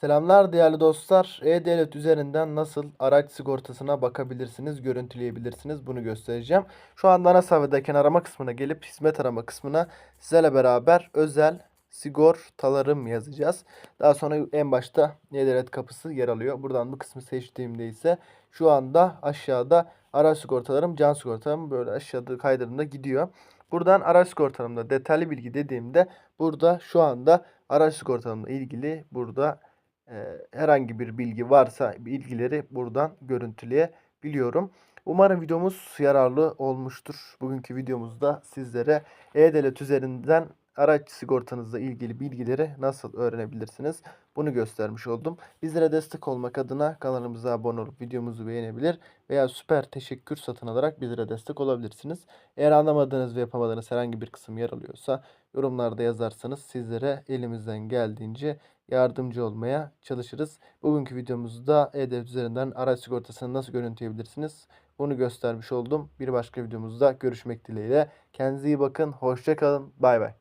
Selamlar değerli dostlar. E-Devlet üzerinden nasıl araç sigortasına bakabilirsiniz, görüntüleyebilirsiniz bunu göstereceğim. Şu anda ana sayfadayken arama kısmına gelip hizmet arama kısmına sizlerle beraber özel sigortalarım yazacağız. Daha sonra en başta E-Devlet kapısı yer alıyor. Buradan bu kısmı seçtiğimde ise şu anda aşağıda araç sigortalarım, can sigortalarım böyle aşağıda kaydırdığımda gidiyor. Buradan araç sigortalarımda detaylı bilgi dediğimde burada şu anda araç sigortalarımla ilgili burada herhangi bir bilgi varsa bilgileri buradan görüntüleyebiliyorum. Umarım videomuz yararlı olmuştur. Bugünkü videomuzda sizlere E-Devlet üzerinden araç sigortanızla ilgili bilgileri nasıl öğrenebilirsiniz? Bunu göstermiş oldum. Bizlere destek olmak adına kanalımıza abone olup videomuzu beğenebilir veya süper teşekkür satın alarak bizlere destek olabilirsiniz. Eğer anlamadığınız ve yapamadığınız herhangi bir kısım yer alıyorsa yorumlarda yazarsanız sizlere elimizden geldiğince yardımcı olmaya çalışırız. Bugünkü videomuzda E-Devlet üzerinden araç sigortasını nasıl görüntüleyebilirsiniz? Bunu göstermiş oldum. Bir başka videomuzda görüşmek dileğiyle. Kendinize iyi bakın. Hoşça kalın. Bay bay.